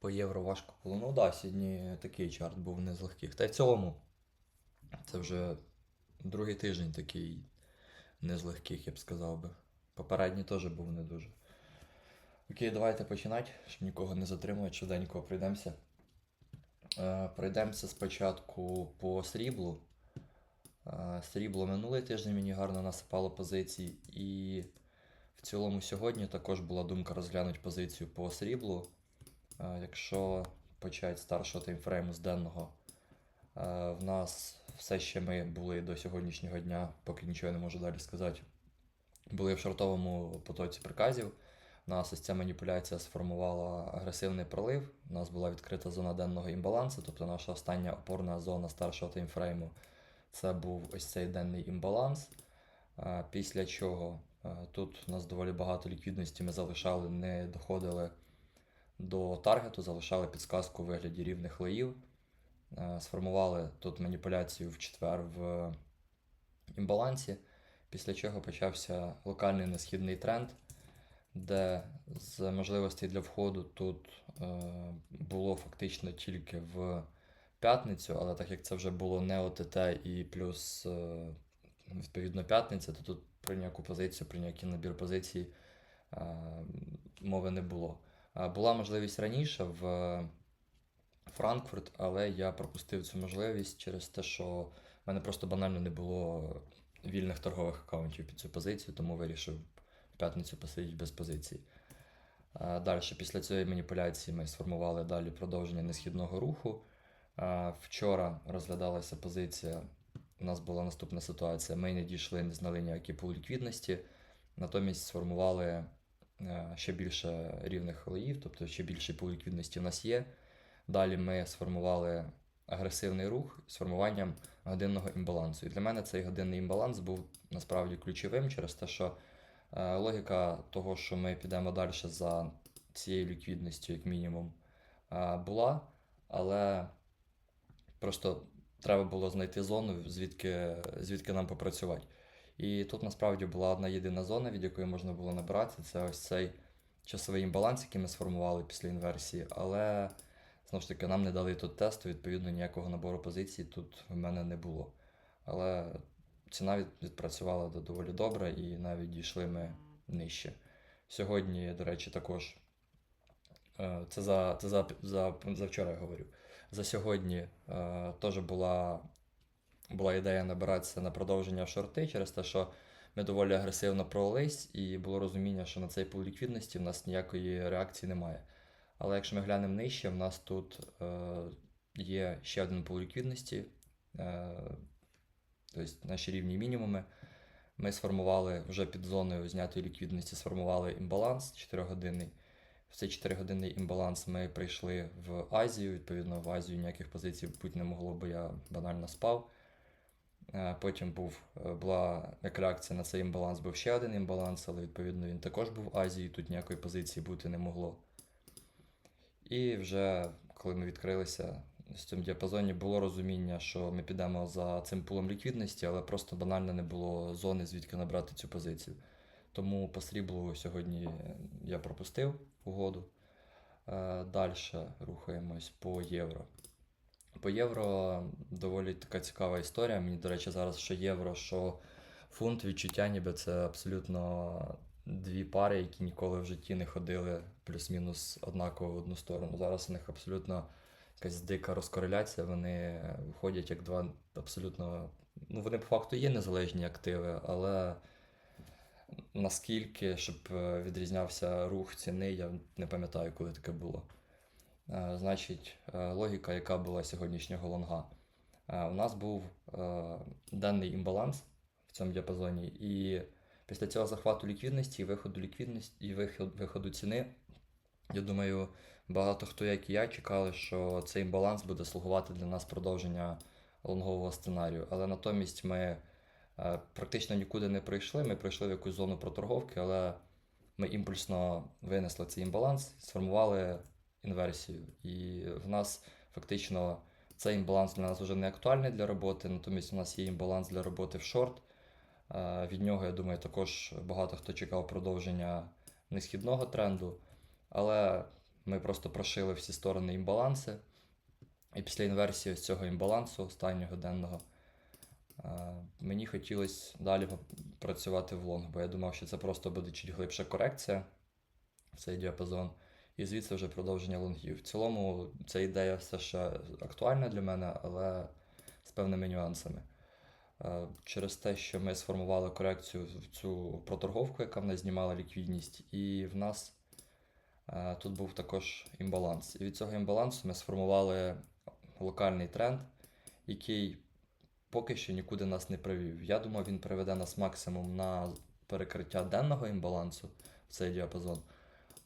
По євро важко було. Ну так, да, сьогодні такий чарт був не з легких. Та й в цілому, це вже другий тиждень такий не з легких, я б сказав би. Попередній теж був не дуже. Окей, давайте починати, щоб нікого не затримувати, швиденько пройдемося. Е, Пройдемося спочатку по сріблу. Е, Срібло минулий тиждень мені гарно насипало позицій, і в цілому сьогодні також була думка розглянути позицію по сріблу. Якщо почати старшого таймфрейму з денного, в нас все ще ми були до сьогоднішнього дня, поки нічого не можу далі сказати, були в шортовому потоці приказів. У нас ось ця маніпуляція сформувала агресивний пролив. У нас була відкрита зона денного імбалансу, тобто наша остання опорна зона старшого таймфрейму. Це був ось цей денний імбаланс. Після чого тут у нас доволі багато ліквідності ми залишали, не доходили до таргету, залишали підсказку у вигляді рівних лоїв. Е, Сформували тут маніпуляцію в четвер в імбалансі, після чого почався локальний несхідний тренд, де з можливостей для входу тут е, було фактично тільки в п'ятницю, але так як це вже було не ОТТ і плюс е, відповідно п'ятниця, то тут про ніяку позицію, про ніякий набір позицій мови не було. Е, Була можливість раніше в Франкфурт, але я пропустив цю можливість через те, що в мене просто банально не було вільних торгових аккаунтів під цю позицію, тому вирішив в п'ятницю посидіти без позицій. Далі, після цієї маніпуляції, ми сформували далі продовження несхідного руху. Е, Вчора розглядалася позиція. У нас була наступна ситуація. Ми не дійшли, не знали ніякий пул ліквідності, натомість сформували е, ще більше рівних лоїв, тобто ще більший пул ліквідності в нас є. Далі ми сформували агресивний рух з формуванням годинного імбалансу. І для мене цей годинний імбаланс був насправді ключовим через те, що е, логіка того, що ми підемо далі за цією ліквідністю, як мінімум, е, була, але просто треба було знайти зону, звідки, звідки нам попрацювати. І тут насправді була одна єдина зона, від якої можна було набирати. Це ось цей часовий імбаланс, який ми сформували після інверсії. Але знову ж таки нам не дали тут тесту, відповідно, ніякого набору позицій тут в мене не було. Але ціна відпрацювала доволі добре і навіть дійшли ми нижче. Сьогодні, до речі, також е, це за, це за, за, за вчора я говорю. За сьогодні е, теж була, була ідея набиратися на продовження в шорти через те, що ми доволі агресивно пролились, і було розуміння, що на цей пул ліквідності в нас ніякої реакції немає. Але якщо ми глянемо нижче, в нас тут е, є ще один пул ліквідності, е, тобто наші рівні мінімуми. Ми сформували вже під зоною знятої ліквідності, сформували імбаланс 4-годинний. В цей 4-годинний імбаланс ми прийшли в Азію. Відповідно, в Азію ніяких позицій бути не могло, бо я банально спав. Е, Потім був, е, була як реакція на цей імбаланс, був ще один імбаланс, але відповідно він також був в Азії, тут ніякої позиції бути не могло. І вже коли ми відкрилися в цьому діапазоні, було розуміння, що ми підемо за цим пулом ліквідності, але просто банально не було зони, звідки набрати цю позицію. Тому по сріблу сьогодні я пропустив угоду. Далі рухаємось по євро. По євро доволі така цікава історія. Мені, до речі, зараз що євро, що фунт відчуття, ніби це абсолютно дві пари, які ніколи в житті не ходили плюс-мінус однаково в одну сторону. Зараз у них абсолютно якась дика розкореляція. Вони виходять як два абсолютно. Ну, вони по факту є незалежні активи, але наскільки, щоб е, відрізнявся рух ціни, я не пам'ятаю, коли таке було. Е, Значить, е, логіка, яка була сьогоднішнього лонга. Е, У нас був денний імбаланс в цьому діапазоні, і після цього захвату ліквідності і виходу ліквідності і виход, виходу ціни, я думаю, багато хто, як і я, чекали, що цей імбаланс буде слугувати для нас продовження лонгового сценарію. Але натомість ми практично нікуди не прийшли. Ми прийшли в якусь зону проторговки, але ми імпульсно винесли цей імбаланс, сформували інверсію. І в нас фактично цей імбаланс для нас вже не актуальний для роботи, натомість у нас є імбаланс для роботи в шорт. Е, Від нього, я думаю, також багато хто чекав продовження несхідного тренду. Але ми просто прошили всі сторони імбаланси. І після інверсії з цього імбалансу, останнього денного, е, мені хотілося далі працювати в лонг, бо я думав, що це просто буде чуть глибша корекція в цей діапазон, і звідси вже продовження лонгів. В цілому ця ідея все ще актуальна для мене, але з певними нюансами. Е, Через те, що ми сформували корекцію в цю проторговку, яка в нас знімала ліквідність, і в нас е, тут був також імбаланс. І від цього імбалансу ми сформували локальний тренд, який поки що нікуди нас не привів. Я думав, він приведе нас максимум на перекриття денного імбалансу в цей діапазон.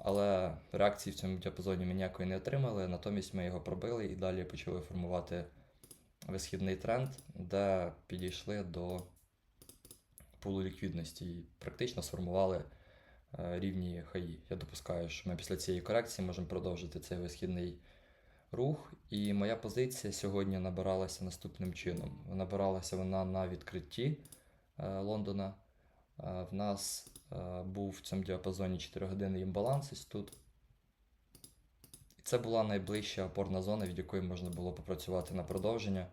Але реакції в цьому діапазоні ми ніякої не отримали, натомість ми його пробили і далі почали формувати висхідний тренд, де підійшли до пулу ліквідності і практично сформували е, рівні хаї. Я допускаю, що ми після цієї корекції можемо продовжити цей висхідний рух. І моя позиція сьогодні набиралася наступним чином. Набиралася вона на відкритті е, Лондона. Е, В нас був в цьому діапазоні 4 години імбаланс тут. І це була найближча опорна зона, від якої можна було попрацювати на продовження.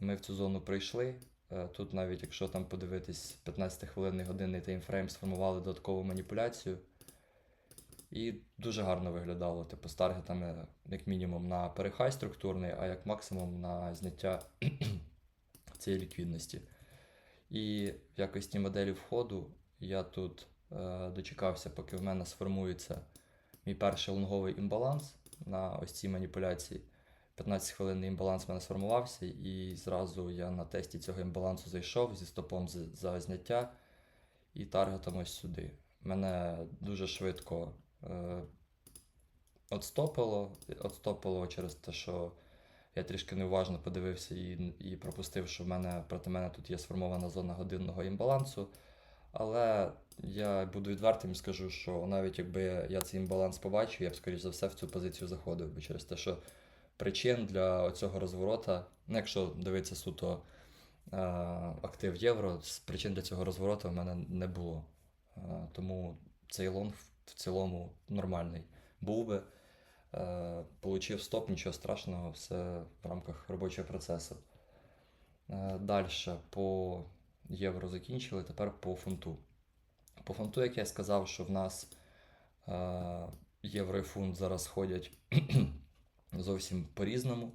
Ми в цю зону прийшли. Е, Тут навіть, якщо там подивитись 15 хвилинний годинний таймфрейм, сформували додаткову маніпуляцію. І дуже гарно виглядало, типу, з таргетами, як мінімум, на перехай структурний, а як максимум на зняття цієї ліквідності. І в якості моделі входу я тут е, дочекався, поки в мене сформується мій перший лонговий імбаланс на ось цій маніпуляції. 15 хвилинний імбаланс в мене сформувався, і зразу я на тесті цього імбалансу зайшов зі стопом за зняття і таргетом ось сюди. Мене дуже швидко е, отстопило через те, що я трішки неуважно подивився і, і пропустив, що в мене проти мене тут є сформована зона годинного імбалансу. Але я буду відвертим і скажу, що навіть якби я цей імбаланс побачив, я б, скоріш за все, в цю позицію заходив би через те, що причин для цього розворота, ну, якщо дивитися суто актив євро, причин для цього розвороту в мене не було. Тому цей лонг в цілому нормальний був би. Получив стоп, нічого страшного, все в рамках робочого процесу. Далі по євро закінчили, тепер по фунту. По фунту, як я сказав, що в нас е, євро і фунт зараз ходять зовсім по-різному.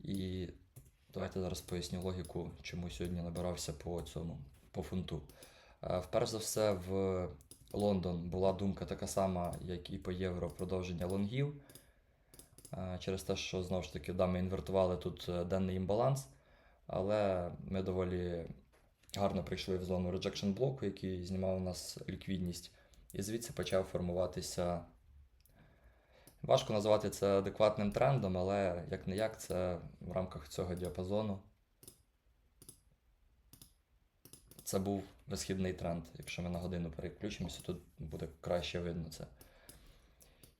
І давайте зараз поясню логіку, чому сьогодні набирався по цьому по фунту. Е, Вперше за все, в Лондон була думка така сама, як і по євро продовження лонгів. Е, Через те, що знову ж таки да, ми інвертували тут е, денний імбаланс, але ми доволі гарно прийшли в зону rejection блоку, який знімав у нас ліквідність, і звідси почав формуватися. Важко назвати це адекватним трендом, але як не як, це в рамках цього діапазону. Це був висхідний тренд. Якщо ми на годину переключимося, тут буде краще видно це.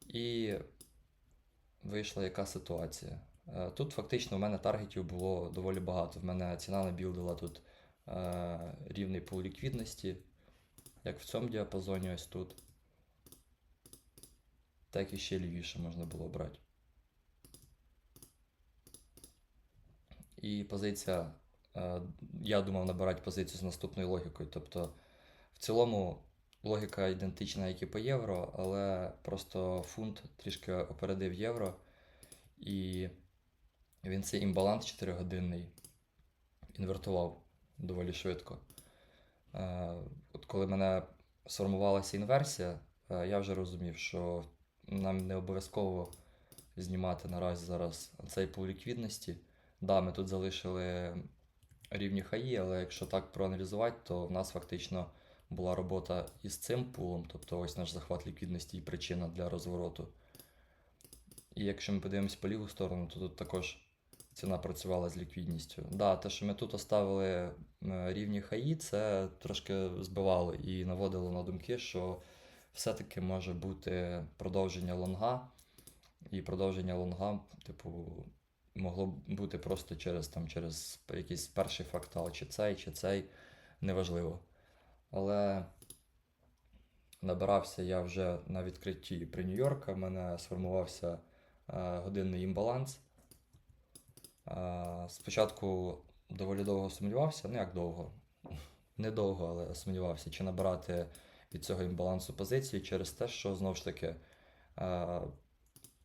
І вийшла яка ситуація. Е, Тут фактично в мене таргетів було доволі багато. В мене ціна набілдила тут рівний пул ліквідності, як в цьому діапазоні, ось тут. Так і ще лівіше можна було брати. І позиція, е, я думав набирати позицію з наступною логікою. Тобто, в цілому логіка ідентична, як і по євро, але просто фунт трішки опередив євро, і він цей імбаланс 4-годинний інвертував доволі швидко. Е, От коли мене сформувалася інверсія, е, я вже розумів, що нам не обов'язково знімати наразі зараз цей пул ліквідності. Да, ми тут залишили рівні хаї, але якщо так проаналізувати, то в нас фактично була робота із цим пулом, тобто ось наш захват ліквідності і причина для розвороту. І якщо ми подивимось по ліву сторону, то тут також ціна працювала з ліквідністю. Да, те, що ми тут оставили е, рівні хаї, це трошки збивало і наводило на думки, що все-таки може бути продовження лонга, і продовження лонга, типу, могло б бути просто через, там, через якийсь перший фрактал, чи цей, чи цей, неважливо. Але набирався я вже на відкритті при Нью-Йорка. В мене сформувався е, годинний імбаланс. Спочатку доволі довго сумнівався, ну як довго, недовго, але сумнівався, чи набирати від цього імбалансу позиції через те, що знову ж таки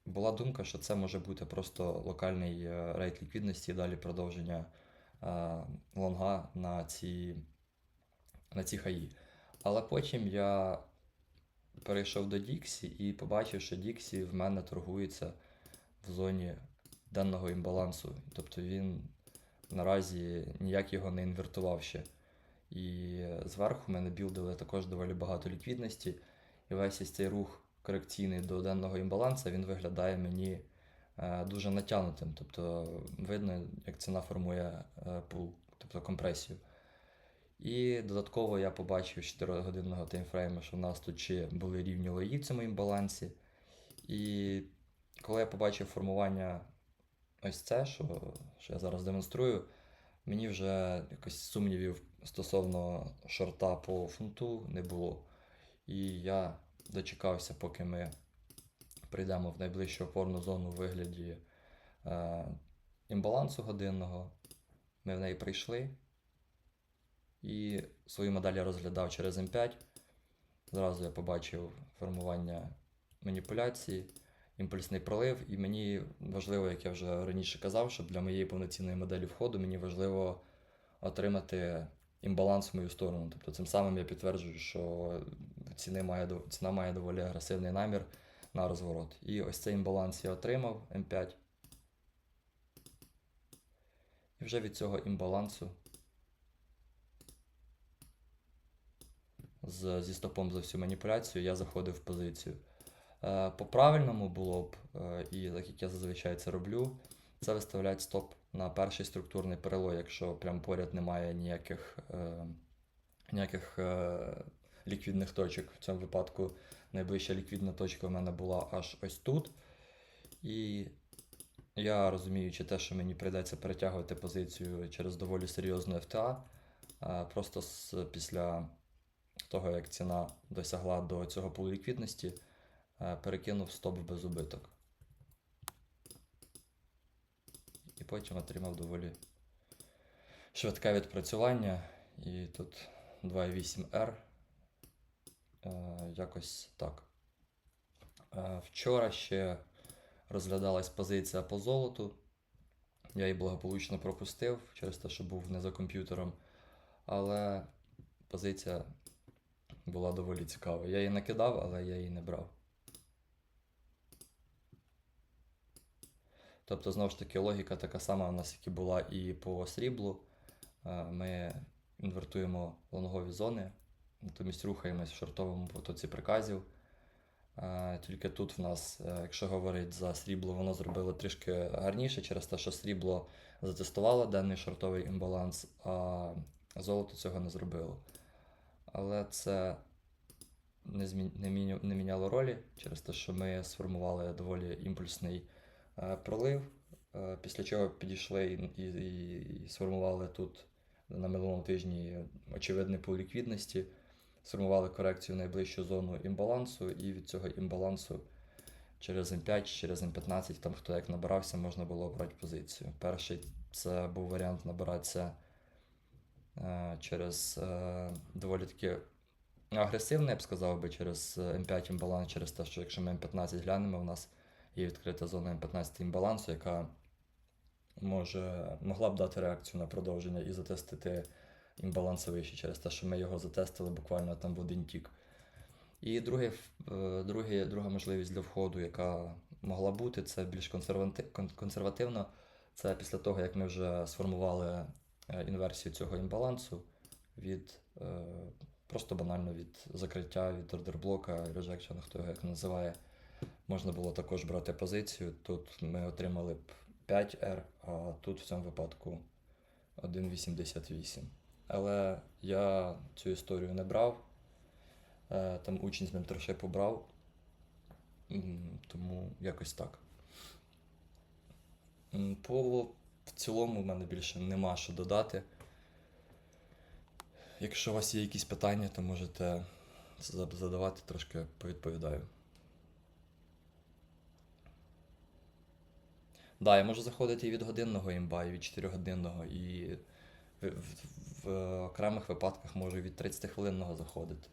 була думка, що це може бути просто локальний е, рейд ліквідності і далі продовження лонга на ці, на ці хаї. Але потім я перейшов до Діксі і побачив, що Діксі в мене торгується в зоні денного імбалансу. Тобто він наразі ніяк його не інвертував ще. І зверху в мене білдили також доволі багато ліквідності. І весь ось цей рух корекційний до денного імбалансу, він виглядає мені е, дуже натягнутим. Тобто видно, як ціна формує е, пул, тобто компресію. І додатково я побачив з 4-годинного таймфрейму, що в нас тут ще були рівні лої в цьому імбалансі. І коли я побачив формування ось це, що, що я зараз демонструю, мені вже якось сумнівів стосовно шорта по фунту не було. І я дочекався, поки ми прийдемо в найближчу опорну зону у вигляді е, імбалансу годинного. Ми в неї прийшли. І свої моделі розглядав через М5. Зразу я побачив формування маніпуляції, імпульсний пролив, і мені важливо, як я вже раніше казав, що для моєї повноцінної моделі входу мені важливо отримати імбаланс в мою сторону. Тобто цим самим я підтверджую, що ціни має, ціна має доволі агресивний намір на розворот. І ось цей імбаланс я отримав М5. І вже від цього імбалансу з, зі стопом за всю маніпуляцію я заходив в позицію. Е, по правильному було б, е, і так як я зазвичай це роблю, це виставляти стоп на перший структурний перелой, якщо прям поряд немає ніяких, е, ніяких ліквідних точок. В цьому випадку найближча ліквідна точка в мене була аж ось тут. І я розуміючи те, що мені прийдеться перетягувати позицію через доволі серйозну FTA, просто після того, як ціна досягла до цього пулу ліквідності, перекинув стоп в безубиток. І потім отримав доволі швидке відпрацювання. І тут 2,8R. Е, Якось так. Е, Вчора ще розглядалась позиція по золоту. Я її благополучно пропустив через те, що був не за комп'ютером. Але позиція була доволі цікава. Я її накидав, але я її не брав. Тобто, знову ж таки, логіка така сама у нас, як і була і по сріблу. Е, Ми інвертуємо лонгові зони, натомість рухаємось в шортовому потоці приказів. Е, Тільки тут в нас, е, якщо говорить за срібло, воно зробило трішки гарніше через те, що срібло затестувало денний шортовий імбаланс, а золото цього не зробило. Але це не, змі... не, міня... не міняло ролі через те, що ми сформували доволі імпульсний пролив, е, після чого підійшли і, і, і, сформували тут на минулому тижні очевидний пул ліквідності, сформували корекцію в найближчу зону імбалансу, і від цього імбалансу через М5, через М15, там хто як набирався, можна було брати позицію. Перший це був варіант набиратися е, через е, доволі таки агресивний, я б сказав би, через е, М5 імбаланс, через те, що якщо ми М15 глянемо, у нас є відкрита зона М15 імбалансу, яка може, могла б дати реакцію на продовження і затестити імбаланси вище через те, що ми його затестили буквально там в один тік. І другий, ф- е, другий, друга можливість для входу, яка могла бути, це більш консервативно. Це після того, як ми вже сформували е, інверсію цього імбалансу від е, просто банально від закриття, від ордерблока, rejection, хто його як називає. Можна було також брати позицію. Тут ми отримали б 5R, а тут в цьому випадку 1,88. Але я цю історію не брав. Е, Там учень з менторшипу брав. М, Тому якось так. По в цілому в мене більше нема що додати. Якщо у вас є якісь питання, то можете задавати, трошки повідповідаю. Да, я можу заходити і від годинного імба, і від 4-годинного, і в, в, в окремих випадках можу від 30-хвилинного заходити.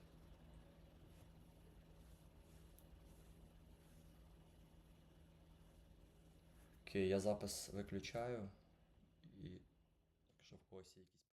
Окей, я запис виключаю. І якщо в когось є якісь.